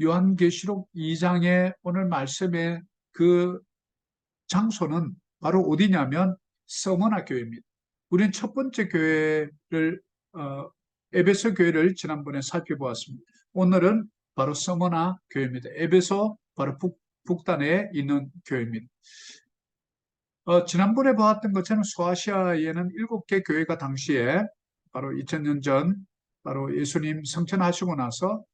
요한계시록 2장의 오늘 말씀의 그 장소는 바로 어디냐면 서머나 교회입니다. 우리는 첫 번째 교회를 어, 에베소 교회를 지난번에 살펴보았습니다. 오늘은 바로 서머나 교회입니다. 에베소 바로 북, 북단에 있는 교회입니다. 어, 지난번에 보았던 것처럼 소아시아에는 일곱 개 교회가 당시에 바로 2000년 전 바로 예수님 성천하시고 나서 어,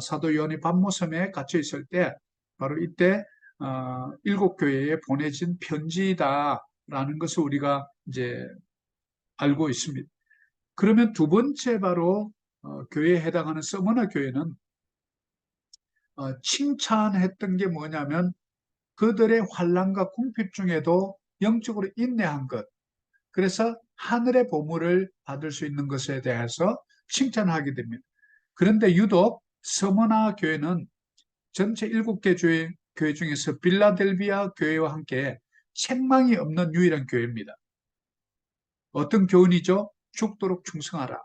사도 요한이 밤모섬에 갇혀 있을 때 바로 이때 어, 일곱 교회에 보내진 편지다라는 것을 우리가 이제 알고 있습니다. 그러면 두 번째 바로 어, 교회에 해당하는 서머나 교회는 어, 칭찬했던 게 뭐냐면 그들의 환란과 궁핍 중에도 영적으로 인내한 것. 그래서 하늘의 보물을 받을 수 있는 것에 대해서 칭찬하게 됩니다. 그런데 유독 서머나 교회는 전체 일곱 개 교회, 교회 중에서 빌라델비아 교회와 함께 책망이 없는 유일한 교회입니다. 어떤 교훈이죠? 죽도록 충성하라.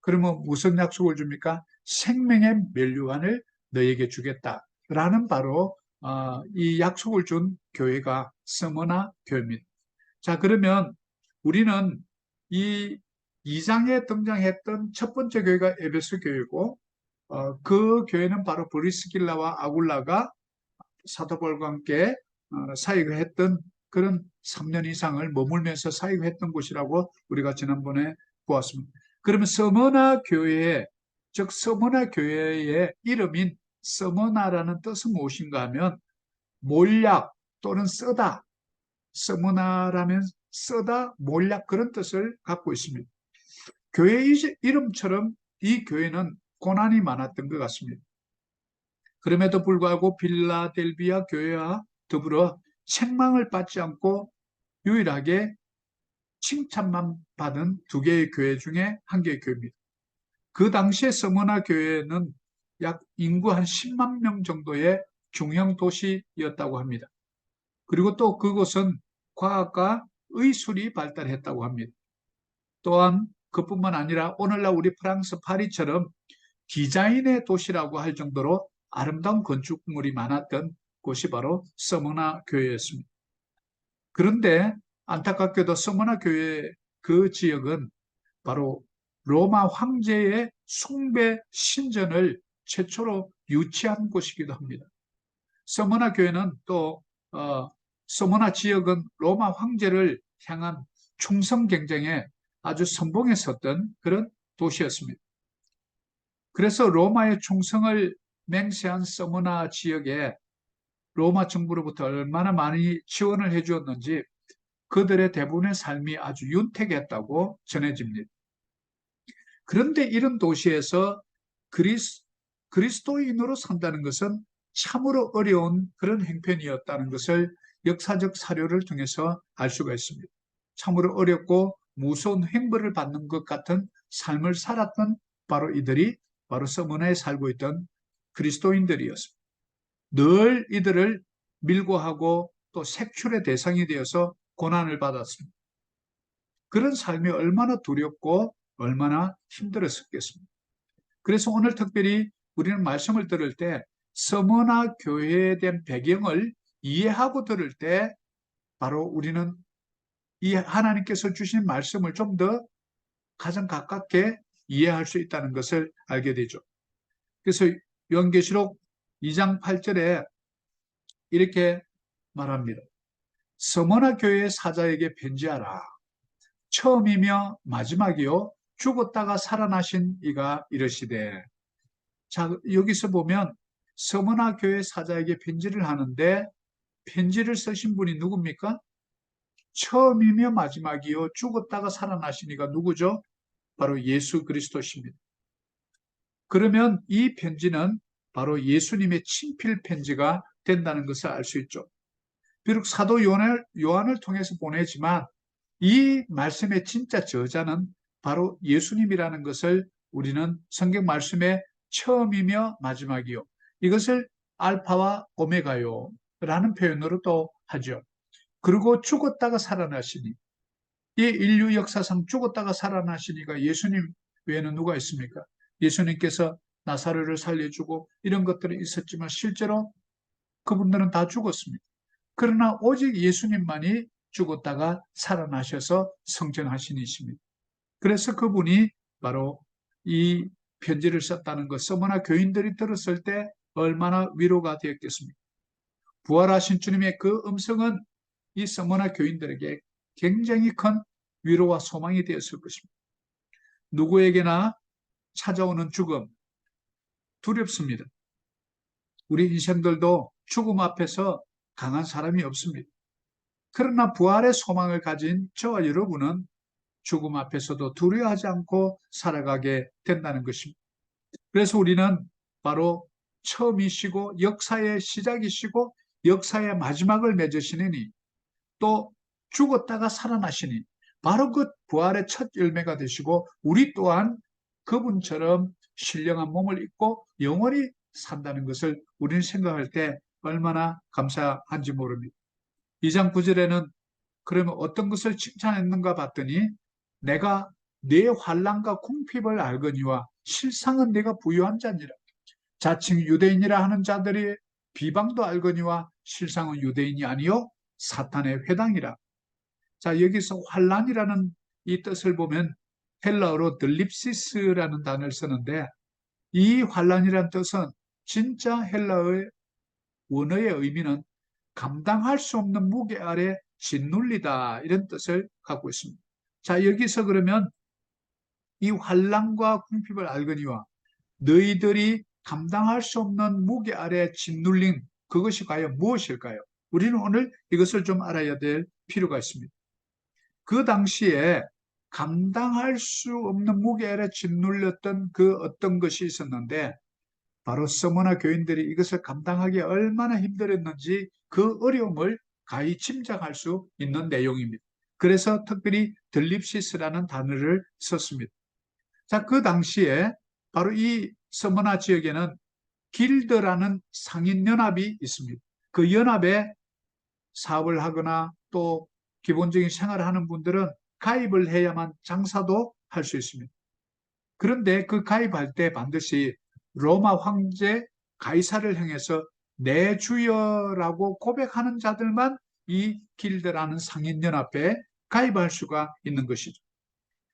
그러면 무슨 약속을 줍니까? 생명의 멸류관을 너에게 주겠다. 라는 바로 어, 이 약속을 준 교회가 서머나 교회입니다. 자 그러면 우리는 이 2장에 등장했던 첫 번째 교회가 에베소 교회고 어, 그 교회는 바로 브리스길라와 아굴라가 사도벌과 함께 어, 사역을 했던 그런 3년 이상을 머물면서 사역을 했던 곳이라고 우리가 지난번에 보았습니다. 그러면 서머나 교회, 즉 서머나 교회의 이름인 서머나라는 뜻은 무엇인가 하면 몰약 또는 쓰다. 서머나라면 쓰다, 몰약 그런 뜻을 갖고 있습니다. 교회 이름처럼 이 교회는 고난이 많았던 것 같습니다. 그럼에도 불구하고 빌라델비아 교회와 더불어 책망을 받지 않고 유일하게 칭찬만 받은 두 개의 교회 중에 한 개의 교회입니다. 그 당시에 서머나 교회는 약 인구 한 10만 명 정도의 중형 도시였다고 합니다. 그리고 또 그곳은 과학과 의술이 발달했다고 합니다. 또한 그뿐만 아니라 오늘날 우리 프랑스 파리처럼 디자인의 도시라고 할 정도로 아름다운 건축물이 많았던 곳이 바로 서머나 교회였습니다. 그런데 안타깝게도 서머나 교회 그 지역은 바로 로마 황제의 숭배 신전을 최초로 유치한 곳이기도 합니다. 서머나 교회는 또 어, 서머나 지역은 로마 황제를 향한 충성 경쟁에 아주 선봉에 섰던 그런 도시였습니다. 그래서 로마의 충성을 맹세한 서머나 지역에 로마 정부로부터 얼마나 많이 지원을 해주었는지 그들의 대부분의 삶이 아주 윤택했다고 전해집니다. 그런데 이런 도시에서 그리스, 그리스도인으로 산다는 것은 참으로 어려운 그런 행편이었다는 것을 역사적 사료를 통해서 알 수가 있습니다. 참으로 어렵고 무서운 행벌을 받는 것 같은 삶을 살았던 바로 이들이 바로 서머나에 살고 있던 그리스도인들이었습니다. 늘 이들을 밀고 하고 또 색출의 대상이 되어서 고난을 받았습니다. 그런 삶이 얼마나 두렵고 얼마나 힘들었겠습니까? 그래서 오늘 특별히 우리는 말씀을 들을 때 서머나 교회에 대한 배경을 이해하고 들을 때 바로 우리는 이 하나님께서 주신 말씀을 좀 더 가장 가깝게 이해할 수 있다는 것을 알게 되죠. 그래서 연계시록 2장 8절에 이렇게 말합니다. 서머나 교회의 사자에게 편지하라. 처음이며 마지막이요. 죽었다가 살아나신 이가 이러시되. 자, 여기서 보면 서머나 교회 사자에게 편지를 하는데 편지를 쓰신 분이 누굽니까? 처음이며 마지막이요. 죽었다가 살아나신 이가 누구죠? 바로 예수 그리스도십니다. 그러면 이 편지는 바로 예수님의 친필 편지가 된다는 것을 알 수 있죠. 비록 사도 요한을, 요한을 통해서 보내지만 이 말씀의 진짜 저자는 바로 예수님이라는 것을 우리는 성경 말씀의 처음이며 마지막이요. 이것을 알파와 오메가요. 라는 표현으로 또 하죠. 그리고 죽었다가 살아나시니. 이 인류 역사상 죽었다가 살아나시니가 예수님 외에는 누가 있습니까? 예수님께서 나사로를 살려주고 이런 것들이 있었지만 실제로 그분들은 다 죽었습니다. 그러나 오직 예수님만이 죽었다가 살아나셔서 성전하신 이십니다. 그래서 그분이 바로 이 편지를 썼다는 것, 서머나 교인들이 들었을 때 얼마나 위로가 되었겠습니까? 부활하신 주님의 그 음성은 이 서머나 교인들에게 굉장히 큰 위로와 소망이 되었을 것입니다. 누구에게나 찾아오는 죽음 두렵습니다. 우리 인생들도 죽음 앞에서 강한 사람이 없습니다. 그러나 부활의 소망을 가진 저와 여러분은 죽음 앞에서도 두려워하지 않고 살아가게 된다는 것입니다. 그래서 우리는 바로 처음이시고 역사의 시작이시고 역사의 마지막을 맺으시느니 또 죽었다가 살아나시니 바로 그 부활의 첫 열매가 되시고 우리 또한 그분처럼 신령한 몸을 입고 영원히 산다는 것을 우리는 생각할 때 얼마나 감사한지 모릅니다. 2장 9절에는 그러면 어떤 것을 칭찬했는가 봤더니 내가 내 환란과 궁핍을 알거니와 실상은 내가 부유한 자니라. 자칭 유대인이라 하는 자들이 비방도 알거니와 실상은 유대인이 아니요 사탄의 회당이라. 자 여기서 환란이라는 이 뜻을 보면 헬라어로 들립시스라는 단어를 쓰는데 이 환란이라는 뜻은 진짜 헬라어의 원어의 의미는 감당할 수 없는 무게 아래 짓눌리다 이런 뜻을 갖고 있습니다. 자 여기서 그러면 이 환란과 궁핍을 알거니와 너희들이 감당할 수 없는 무게 아래 짓눌린 그것이 과연 무엇일까요? 우리는 오늘 이것을 좀 알아야 될 필요가 있습니다. 그 당시에 감당할 수 없는 무게 아래 짓눌렸던 그 어떤 것이 있었는데 바로 서머나 교인들이 이것을 감당하기 얼마나 힘들었는지 그 어려움을 가히 짐작할 수 있는 내용입니다. 그래서 특별히 들립시스라는 단어를 썼습니다. 자, 그 당시에 바로 이 서머나 지역에는 길드라는 상인연합이 있습니다. 그 연합에 사업을 하거나 또 기본적인 생활을 하는 분들은 가입을 해야만 장사도 할 수 있습니다. 그런데 그 가입할 때 반드시 로마 황제 가이사를 향해서 내 주여라고 고백하는 자들만 이 길드라는 상인연합에 가입할 수가 있는 것이죠.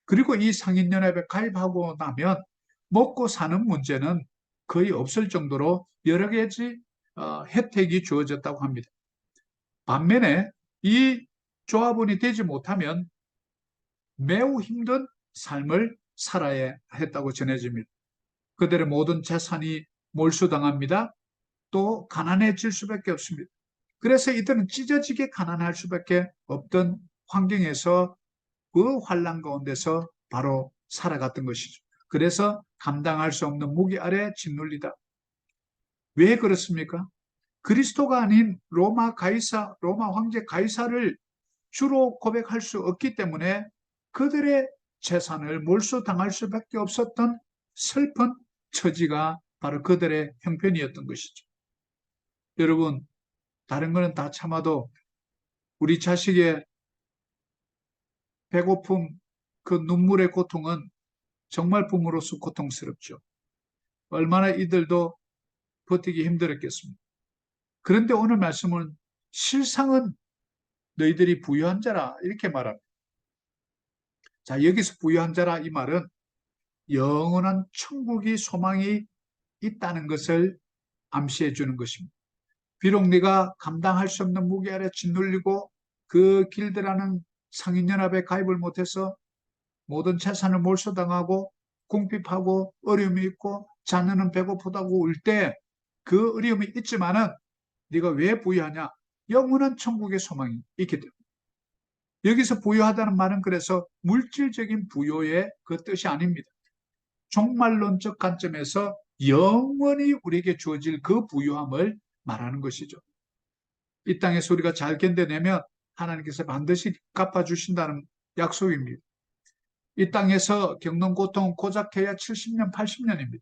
그리고 이 상인연합에 가입하고 나면 먹고 사는 문제는 거의 없을 정도로 여러 가지 어, 혜택이 주어졌다고 합니다. 반면에 이 조합원이 되지 못하면 매우 힘든 삶을 살아야 했다고 전해집니다. 그들의 모든 재산이 몰수당합니다. 또 가난해질 수밖에 없습니다. 그래서 이들은 찢어지게 가난할 수밖에 없던 환경에서 그 환란 가운데서 바로 살아갔던 것이죠. 그래서 감당할 수 없는 무기 아래 짓눌리다. 왜 그렇습니까? 그리스도가 아닌 로마 가이사, 로마 황제 가이사를 주로 고백할 수 없기 때문에 그들의 재산을 몰수당할 수밖에 없었던 슬픈 처지가 바로 그들의 형편이었던 것이죠. 여러분, 다른 거는 다 참아도 우리 자식의 배고픔, 그 눈물의 고통은 정말 부모로서 고통스럽죠. 얼마나 이들도 버티기 힘들었겠습니까? 그런데 오늘 말씀은 실상은 너희들이 부유한 자라 이렇게 말합니다. 자 여기서 부유한 자라 이 말은 영원한 천국이 소망이 있다는 것을 암시해 주는 것입니다. 비록 네가 감당할 수 없는 무게 아래 짓눌리고 그 길드라는 상인연합에 가입을 못해서 모든 재산을 몰수당하고 궁핍하고 어려움이 있고 자녀는 배고프다고 울 때 그 어려움이 있지만은 네가 왜 부유하냐? 영원한 천국의 소망이 있기 때문에. 여기서 부유하다는 말은 그래서 물질적인 부유의 그 뜻이 아닙니다. 종말론적 관점에서 영원히 우리에게 주어질 그 부유함을 말하는 것이죠. 이 땅에서 우리가 잘 견뎌내면 하나님께서 반드시 갚아주신다는 약속입니다. 이 땅에서 겪는 고통 고작해야 70년, 80년입니다.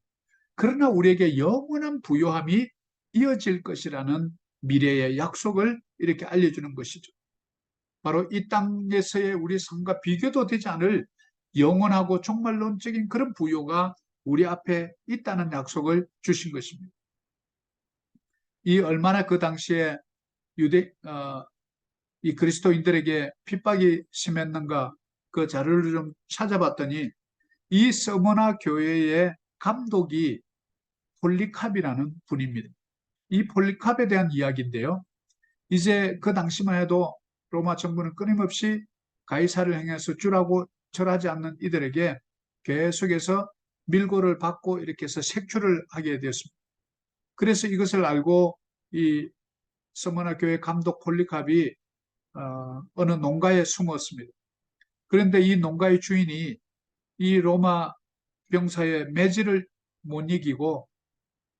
그러나 우리에게 영원한 부유함이 이어질 것이라는 미래의 약속을 이렇게 알려주는 것이죠. 바로 이 땅에서의 우리 삶과 비교도 되지 않을 영원하고 종말론적인 그런 부요가 우리 앞에 있다는 약속을 주신 것입니다. 이 얼마나 그 당시에 유대 어, 이 그리스도인들에게 핍박이 심했는가 그 자료를 좀 찾아봤더니 이 서머나 교회의 감독이 폴리캅이라는 분입니다. 이 폴리캅에 대한 이야기인데요. 이제 그 당시만 해도 로마 정부는 끊임없이 가이사를 행해서 주라고 절하지 않는 이들에게 계속해서 밀고를 받고 이렇게 해서 색출을 하게 되었습니다. 그래서 이것을 알고 이 서머나 교회 감독 폴리캅이 어, 어느 농가에 숨었습니다. 그런데 이 농가의 주인이 이 로마 병사의 매질을 못 이기고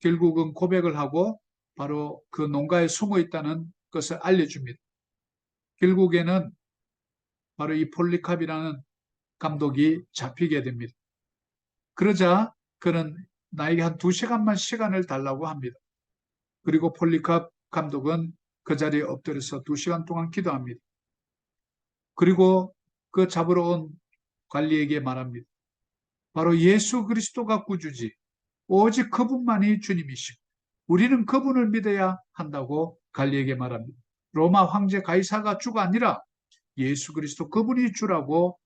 결국은 고백을 하고 바로 그 농가에 숨어 있다는 것을 알려줍니다. 결국에는 바로 이 폴리캅이라는 감독이 잡히게 됩니다. 그러자 그는 나에게 한 두 시간만 시간을 달라고 합니다. 그리고 폴리캅 감독은 그 자리에 엎드려서 두 시간 동안 기도합니다. 그리고 그 잡으러 온 관리에게 말합니다. 바로 예수 그리스도가 구주지. 오직 그분만이 주님이시고 우리는 그분을 믿어야 한다고 관리에게 말합니다. 로마 황제 가이사가 주가 아니라 예수 그리스도 그분이 주라고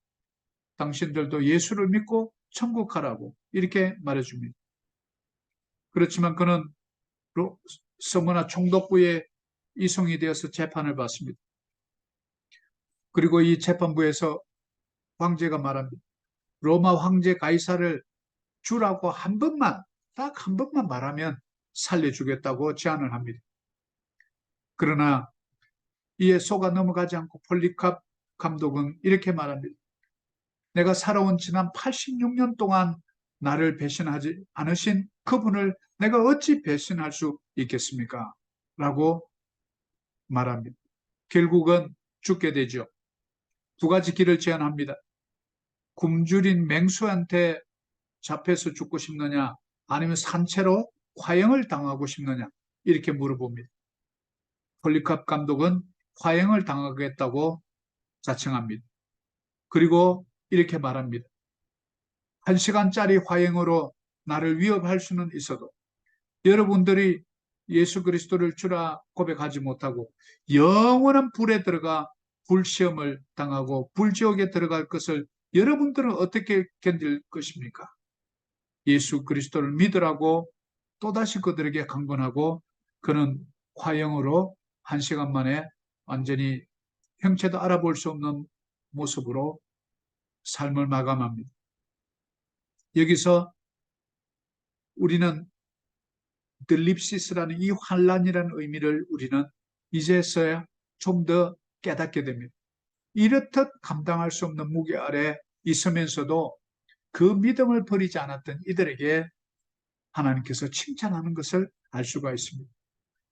당신들도 예수를 믿고 천국 가라고 이렇게 말해줍니다. 그렇지만 그는 서머나 총독부의 이송이 되어서 재판을 받습니다. 그리고 이 재판부에서 황제가 말합니다. 로마 황제 가이사를 주라고 한 번만, 딱 한 번만 말하면 살려주겠다고 제안을 합니다. 그러나 이에 속아 넘어가지 않고 폴리캅 감독은 이렇게 말합니다. 내가 살아온 지난 86년 동안 나를 배신하지 않으신 그분을 내가 어찌 배신할 수 있겠습니까? 라고 말합니다. 결국은 죽게 되죠. 두 가지 길을 제안합니다. 굶주린 맹수한테 잡혀서 죽고 싶느냐 아니면 산채로 화형을 당하고 싶느냐 이렇게 물어봅니다. 폴리캅 감독은 화형을 당하겠다고 자청합니다. 그리고 이렇게 말합니다. 한 시간짜리 화형으로 나를 위협할 수는 있어도 여러분들이 예수 그리스도를 주라 고백하지 못하고 영원한 불에 들어가 불시험을 당하고 불지옥에 들어갈 것을 여러분들은 어떻게 견딜 것입니까? 예수 그리스도를 믿으라고 또다시 그들에게 강권하고 그는 화형으로 한 시간 만에 완전히 형체도 알아볼 수 없는 모습으로 삶을 마감합니다. 여기서 우리는 들립시스라는 이 환란이라는 의미를 우리는 이제서야 좀 더 깨닫게 됩니다. 이렇듯 감당할 수 없는 무게 아래 있으면서도 그 믿음을 버리지 않았던 이들에게 하나님께서 칭찬하는 것을 알 수가 있습니다.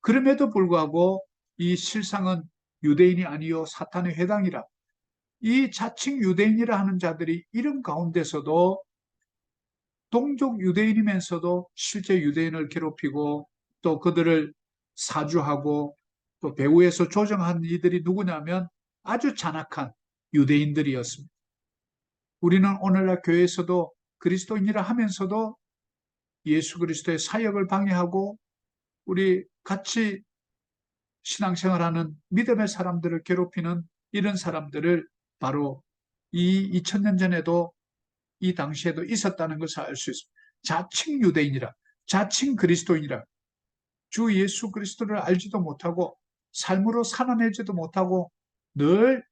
그럼에도 불구하고 이 실상은 유대인이 아니요 사탄의 회당이라 이 자칭 유대인이라 하는 자들이 이런 가운데서도 동족 유대인이면서도 실제 유대인을 괴롭히고 또 그들을 사주하고 또 배후에서 조정한 이들이 누구냐면 아주 잔악한 유대인들이었습니다. 우리는 오늘날 교회에서도 그리스도인이라 하면서도 예수 그리스도의 사역을 방해하고 우리 같이 신앙생활하는 믿음의 사람들을 괴롭히는 이런 사람들을 바로 이 2000년 전에도 이 당시에도 있었다는 것을 알 수 있습니다. 자칭 유대인이라, 자칭 그리스도인이라, 주 예수 그리스도를 알지도 못하고 삶으로 살아내지도 못하고 늘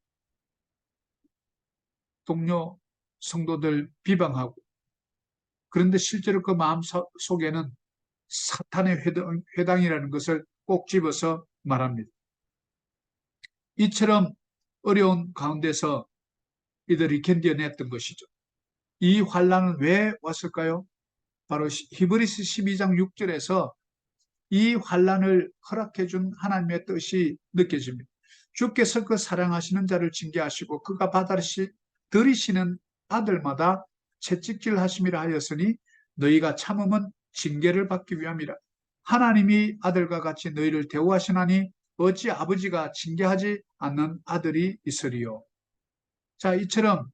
동료 성도들 비방하고 그런데 실제로 그 마음 속에는 사탄의 회당, 회당이라는 것을 꼭 집어서 말합니다. 이처럼 어려운 가운데서 이들이 견뎌냈던 것이죠. 이 환란은 왜 왔을까요? 바로 히브리스 12장 6절에서 이 환란을 허락해 준 하나님의 뜻이 느껴집니다. 주께서 그 사랑하시는 자를 징계하시고 그가 받아시 들이시는 아들마다 채찍질 하심이라 하였으니 너희가 참음은 징계를 받기 위함이라. 하나님이 아들과 같이 너희를 대우하시나니 어찌 아버지가 징계하지 않는 아들이 있으리요. 자, 이처럼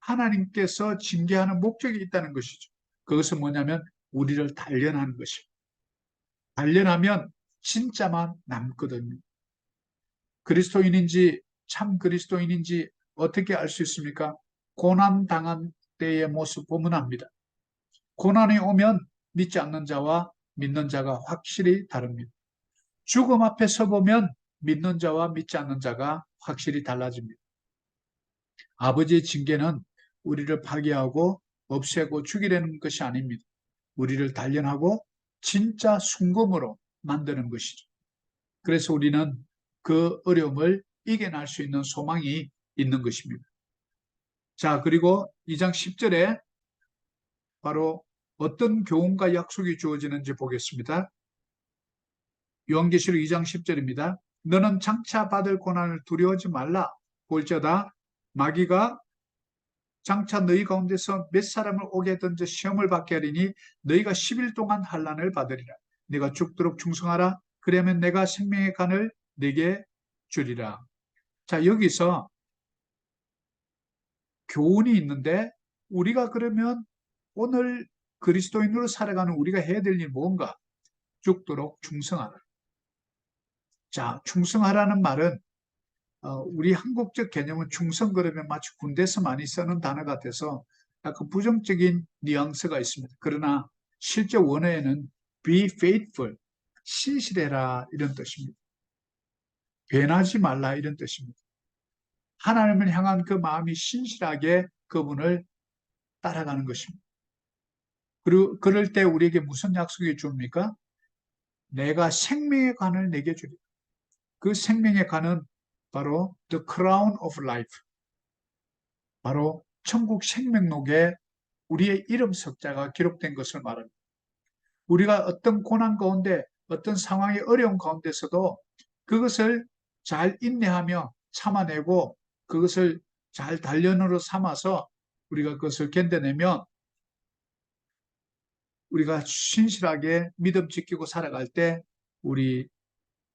하나님께서 징계하는 목적이 있다는 것이죠. 그것은 뭐냐면 우리를 단련하는 것입니다. 단련하면 진짜만 남거든요. 그리스도인인지 참 그리스도인인지 어떻게 알 수 있습니까? 고난 당한 때의 모습 압니다. 고난이 오면 믿지 않는 자와 믿는 자가 확실히 다릅니다. 죽음 앞에 서보면 믿는 자와 믿지 않는 자가 확실히 달라집니다. 아버지의 징계는 우리를 파괴하고 없애고 죽이려는 것이 아닙니다. 우리를 단련하고 진짜 순금으로 만드는 것이죠. 그래서 우리는 그 어려움을 이겨낼 수 있는 소망이 있는 것입니다. 자, 그리고 2장 10절에 바로 어떤 교훈과 약속이 주어지는지 보겠습니다. 요한계시록 2장 10절입니다. 너는 장차 받을 고난을 두려워하지 말라. 볼자다 마귀가 장차 너희 가운데서 몇 사람을 오게 던져 시험을 받게 하리니 너희가 10일 동안 환란을 받으리라. 내가 죽도록 충성하라. 그러면 내가 생명의 간을 내게 주리라. 자, 여기서 교훈이 있는데 우리가 그러면 오늘 그리스도인으로 살아가는 우리가 해야 될 일 뭔가? 죽도록 충성하라. 자, 충성하라는 말은 어, 우리 한국적 개념은 충성 그러면 마치 군대에서 많이 쓰는 단어 같아서 약간 부정적인 뉘앙스가 있습니다. 그러나 실제 원어에는 be faithful, 신실해라 이런 뜻입니다. 변하지 말라 이런 뜻입니다. 하나님을 향한 그 마음이 신실하게 그분을 따라가는 것입니다. 그리고 그럴 때 우리에게 무슨 약속이 줍니까? 내가 생명의 관을 내게 주리라. 그 생명의 관은 바로 the crown of life. 바로 천국 생명록에 우리의 이름 석자가 기록된 것을 말합니다. 우리가 어떤 고난 가운데 어떤 상황이 어려운 가운데서도 그것을 잘 인내하며 참아내고 그것을 잘 단련으로 삼아서 우리가 그것을 견뎌내면 우리가 신실하게 믿음 지키고 살아갈 때 우리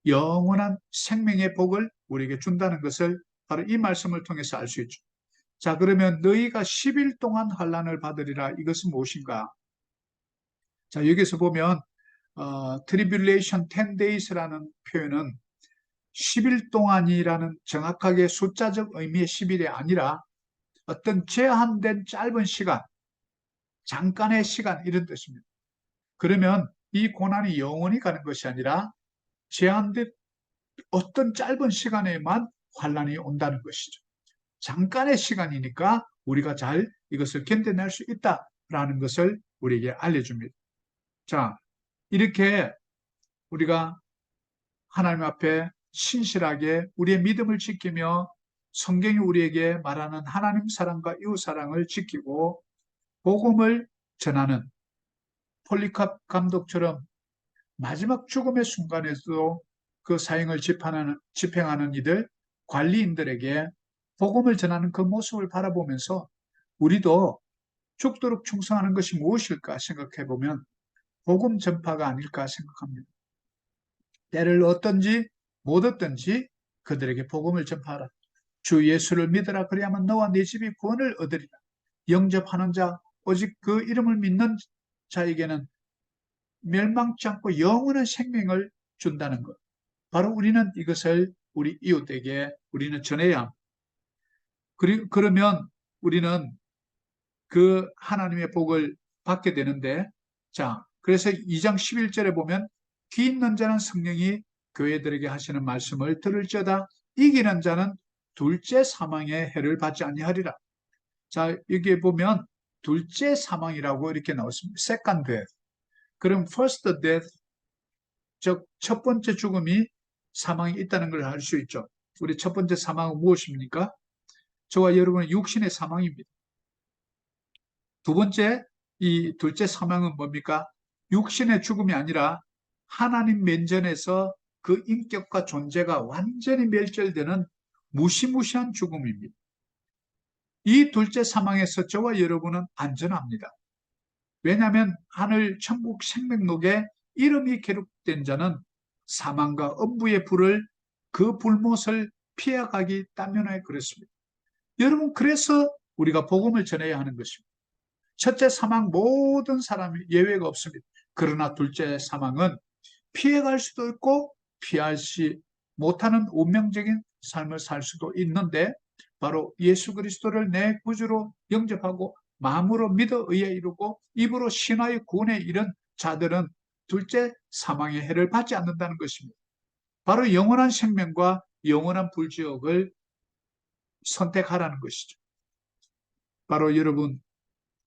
영원한 생명의 복을 우리에게 준다는 것을 바로 이 말씀을 통해서 알 수 있죠. 자, 그러면 너희가 10일 동안 환란을 받으리라. 이것은 무엇인가? 자, 여기서 보면 어, tribulation 10 days라는 표현은 10일 동안이라는 정확하게 숫자적 의미의 10일이 아니라 어떤 제한된 짧은 시간, 잠깐의 시간 이런 뜻입니다. 그러면 이 고난이 영원히 가는 것이 아니라 제한된 어떤 짧은 시간에만 환란이 온다는 것이죠. 잠깐의 시간이니까 우리가 잘 이것을 견뎌낼 수 있다라는 것을 우리에게 알려줍니다. 자, 이렇게 우리가 하나님 앞에 신실하게 우리의 믿음을 지키며 성경이 우리에게 말하는 하나님 사랑과 이웃 사랑을 지키고 복음을 전하는 폴리캅 감독처럼 마지막 죽음의 순간에도 그 사형을 집행하는, 집행하는 이들, 관리인들에게 복음을 전하는 그 모습을 바라보면서 우리도 죽도록 충성하는 것이 무엇일까 생각해 보면 복음 전파가 아닐까 생각합니다. 때를 얻든지 못 얻든지 그들에게 복음을 전파하라. 주 예수를 믿으라 그리하면 너와 네 집이 구원을 얻으리라. 영접하는 자 오직 그 이름을 믿는 자에게는 멸망치 않고 영원한 생명을 준다는 것. 바로 우리는 이것을 우리 이웃에게 우리는 전해야. 그리, 그러면 우리는 그 하나님의 복을 받게 되는데, 자, 그래서 2장 11절에 보면 귀 있는 자는 성령이 교회들에게 하시는 말씀을 들을지어다 이기는 자는 둘째 사망의 해를 받지 아니하리라. 자, 여기에 보면 둘째 사망이라고 이렇게 나왔습니다. second death. 그럼 first death, 즉 첫 번째 죽음이 사망이 있다는 걸 알 수 있죠. 우리 첫 번째 사망은 무엇입니까? 저와 여러분의 육신의 사망입니다. 두 번째, 이 둘째 사망은 뭡니까? 육신의 죽음이 아니라 하나님 면전에서 그 인격과 존재가 완전히 멸절되는 무시무시한 죽음입니다. 이 둘째 사망에서 저와 여러분은 안전합니다. 왜냐하면 하늘 천국 생명록에 이름이 기록된 자는 사망과 엄부의 불을 그 불못을 피해가기 따면에 그랬습니다. 여러분 그래서 우리가 복음을 전해야 하는 것입니다. 첫째 사망 모든 사람이 예외가 없습니다. 그러나 둘째 사망은 피해갈 수도 있고 피하지 못하는 운명적인 삶을 살 수도 있는데 바로 예수 그리스도를 내 구주로 영접하고 마음으로 믿어 의에 이루고 입으로 신화의 구원에 이른 자들은 둘째 사망의 해를 받지 않는다는 것입니다. 바로 영원한 생명과 영원한 불지옥을 선택하라는 것이죠. 바로 여러분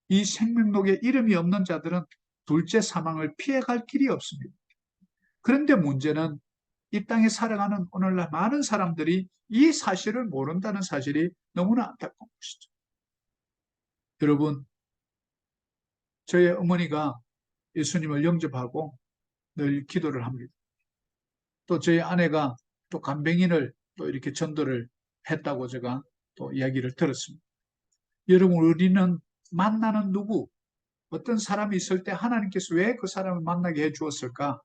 이 생명록에 이름이 없는 자들은 둘째 사망을 피해갈 길이 없습니다. 그런데 문제는 이 땅에 살아가는 오늘날 많은 사람들이 이 사실을 모른다는 사실이 너무나 안타까운 것이죠. 여러분, 저의 어머니가 예수님을 영접하고 늘 기도를 합니다. 또 저희 아내가 또 간병인을 또 이렇게 전도를 했다고 제가 또 이야기를 들었습니다. 여러분, 우리는 만나는 누구, 어떤 사람이 있을 때 하나님께서 왜 그 사람을 만나게 해 주었을까?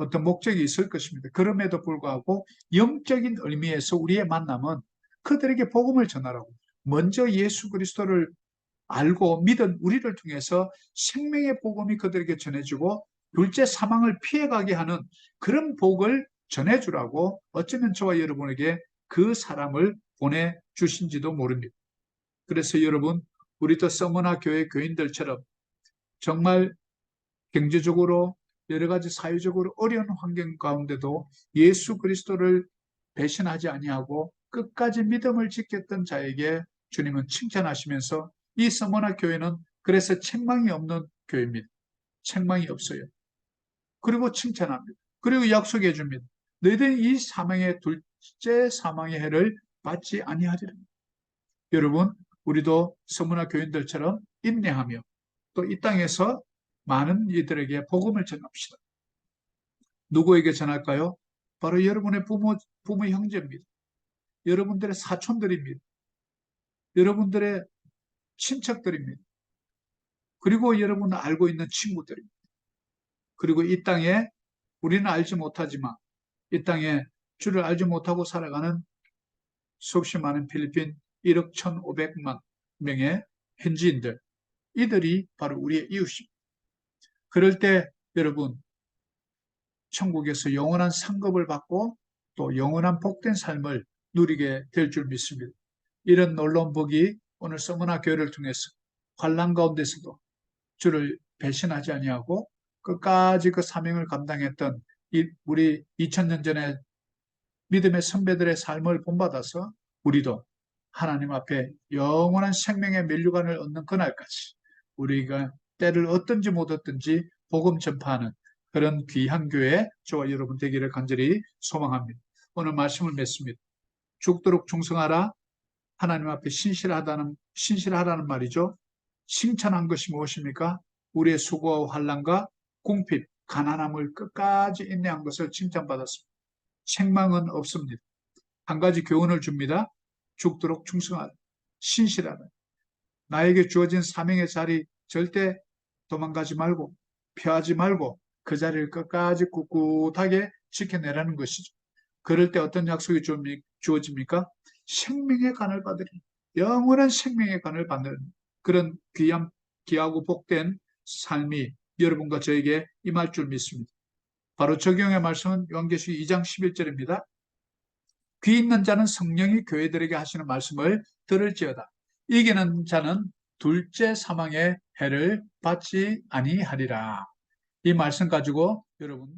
어떤 목적이 있을 것입니다. 그럼에도 불구하고 영적인 의미에서 우리의 만남은 그들에게 복음을 전하라고 먼저 예수 그리스도를 알고 믿은 우리를 통해서 생명의 복음이 그들에게 전해지고 둘째 사망을 피해가게 하는 그런 복을 전해주라고 어쩌면 저와 여러분에게 그 사람을 보내주신지도 모릅니다. 그래서 여러분 우리도 서머나 교회 교인들처럼 정말 경제적으로 여러 가지 사회적으로 어려운 환경 가운데도 예수 그리스도를 배신하지 아니하고 끝까지 믿음을 지켰던 자에게 주님은 칭찬하시면서 이 서머나 교회는 그래서 책망이 없는 교회입니다. 책망이 없어요. 그리고 칭찬합니다. 그리고 약속해 줍니다. 너희들은 이 사망의 둘째 사망의 해를 받지 아니하리라. 여러분, 우리도 서문화 교인들처럼 인내하며 또 이 땅에서 많은 이들에게 복음을 전합시다. 누구에게 전할까요? 바로 여러분의 부모, 부모 형제입니다. 여러분들의 사촌들입니다. 여러분들의 친척들입니다. 그리고 여러분 알고 있는 친구들입니다. 그리고 이 땅에 우리는 알지 못하지만 이 땅에 주를 알지 못하고 살아가는 수없이 많은 필리핀 1억 1,500만 명의 현지인들 이들이 바로 우리의 이웃입니다. 그럴 때 여러분 천국에서 영원한 상급을 받고 또 영원한 복된 삶을 누리게 될 줄 믿습니다. 이런 놀라운 복이 오늘 서문화 교회를 통해서 환란 가운데서도 주를 배신하지 아니하고 끝까지 그 사명을 감당했던 이 우리 2000년 전에 믿음의 선배들의 삶을 본받아서 우리도 하나님 앞에 영원한 생명의 면류관을 얻는 그날까지 우리가 때를 얻든지 못 얻든지 복음 전파하는 그런 귀한 교회 저와 여러분 되기를 간절히 소망합니다. 오늘 말씀을 맺습니다. 죽도록 충성하라. 하나님 앞에 신실하다는 신실하라는 말이죠. 칭찬한 것이 무엇입니까? 우리의 수고와 환란과 궁핍, 가난함을 끝까지 인내한 것을 칭찬받았습니다. 책망은 없습니다. 한 가지 교훈을 줍니다. 죽도록 충성하라. 신실하라. 나에게 주어진 사명의 자리 절대 도망가지 말고 피하지 말고 그 자리를 끝까지 꿋꿋하게 지켜내라는 것이죠. 그럴 때 어떤 약속이 주어집니까? 생명의 간을 받으리. 영원한 생명의 간을 받는 그런 귀한, 귀하고 복된 삶이 여러분과 저에게 임할 줄 믿습니다. 바로 적용의 말씀은 요한계시록 2장 11절입니다. 귀 있는 자는 성령이 교회들에게 하시는 말씀을 들을지어다. 이기는 자는 둘째 사망의 해를 받지 아니하리라. 이 말씀 가지고 여러분